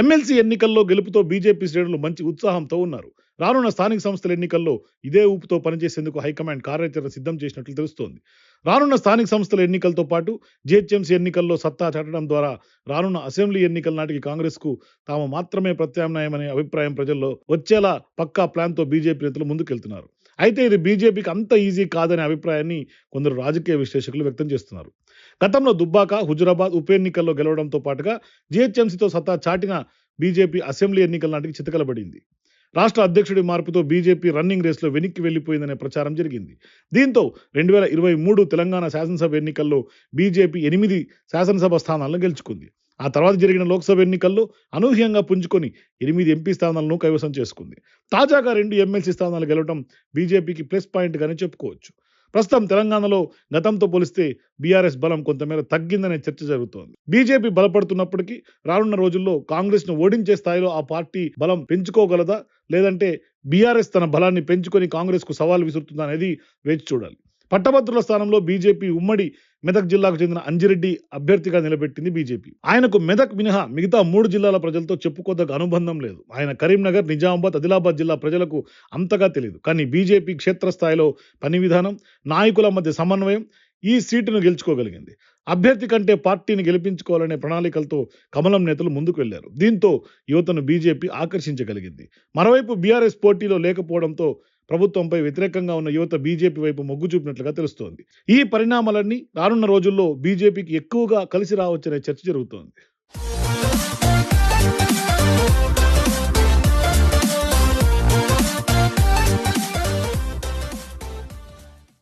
MLC ఎన్నికల్లో గెలుపుతో BJP శ్రేణులు మంచి ఉత్సాహంతో ఉన్నారు. రానున్న స్థానిక సంస్థల ఎన్నికల్లో ఇదే ఊపుతో పనిచేసేందుకు హైకమాండ్ కార్యాచరణ సిద్ధం చేసినట్లు తెలుస్తోంది. రానున్న స్థానిక సంస్థల ఎన్నికలతో పాటు జీహెచ్ఎంసీ ఎన్నికల్లో సత్తా చాటడం ద్వారా రానున్న అసెంబ్లీ ఎన్నికల నాటికి కాంగ్రెస్కు తాము మాత్రమే ప్రత్యామ్నాయమనే అభిప్రాయం ప్రజల్లో వచ్చేలా పక్కా ప్లాన్తో బీజేపీ నేతలు ముందుకెళ్తున్నారు. అయితే ఇది బీజేపీకి అంత ఈజీ కాదనే అభిప్రాయాన్ని కొందరు రాజకీయ విశ్లేషకులు వ్యక్తం చేస్తున్నారు. గతంలో దుబ్బాక హుజురాబాద్ ఉప ఎన్నికల్లో గెలవడంతో పాటుగా జీహెచ్ఎంసీతో సత్తా చాటిన బీజేపీ అసెంబ్లీ ఎన్నికల నాటికి చితకలబడింది. రాష్ట్ర అధ్యక్షుడి మార్పుతో బీజేపీ రన్నింగ్ రేస్లో వెనక్కి వెళ్ళిపోయిందనే ప్రచారం జరిగింది. దీంతో రెండు వేల ఇరవై మూడు తెలంగాణ శాసనసభ ఎన్నికల్లో బీజేపీ ఎనిమిది శాసనసభ స్థానాలను గెలుచుకుంది. ఆ తర్వాత జరిగిన లోక్సభ ఎన్నికల్లో అనూహ్యంగా పుంజుకొని ఎనిమిది ఎంపీ స్థానాలను కైవసం చేసుకుంది. తాజాగా రెండు ఎమ్మెల్సీ స్థానాలు గెలవడం బీజేపీకి ప్లస్ పాయింట్గానే చెప్పుకోవచ్చు. ప్రస్తుతం తెలంగాణలో గతంతో పోలిస్తే బీఆర్ఎస్ బలం కొంతమేర తగ్గిందనే చర్చ జరుగుతోంది. బీజేపీ బలపడుతున్నప్పటికీ రానున్న రోజుల్లో కాంగ్రెస్ను ఓడించే స్థాయిలో ఆ పార్టీ బలం పెంచుకోగలదా? లేదంటే బీఆర్ఎస్ తన బలాన్ని పెంచుకొని కాంగ్రెస్కు సవాల్ విసురుతుందా అనేది వేచి చూడాలి. పట్టభద్రుల స్థానంలో బీజేపీ ఉమ్మడి మెదక్ జిల్లాకు చెందిన అంజిరెడ్డి అభ్యర్థిగా నిలబెట్టింది బీజేపీ. ఆయనకు మెదక్ మినహా మిగతా మూడు జిల్లాల ప్రజలతో చెప్పుకోదగ్గ అనుబంధం లేదు. ఆయన కరీంనగర్ నిజామాబాద్ ఆదిలాబాద్ జిల్లా ప్రజలకు అంతగా తెలియదు కానీ బీజేపీ క్షేత్రస్థాయిలో పని విధానం నాయకుల మధ్య సమన్వయం ఈ సీటును గెలుచుకోగలిగింది. అభ్యర్థి కంటే పార్టీని గెలిపించుకోవాలనే ప్రణాళికలతో కమలం నేతలు ముందుకు వెళ్ళారు. దీంతో యువతను బీజేపీ ఆకర్షించగలిగింది. మరోవైపు బీఆర్ఎస్ పోటీలో లేకపోవడంతో ప్రభుత్వంపై వ్యతిరేకంగా ఉన్న యువత బీజేపీ వైపు మొగ్గు చూపినట్లుగా తెలుస్తోంది. ఈ పరిణామాలన్నీ రానున్న రోజుల్లో బీజేపీకి ఎక్కువగా కలిసి రావచ్చనే చర్చ జరుగుతోంది.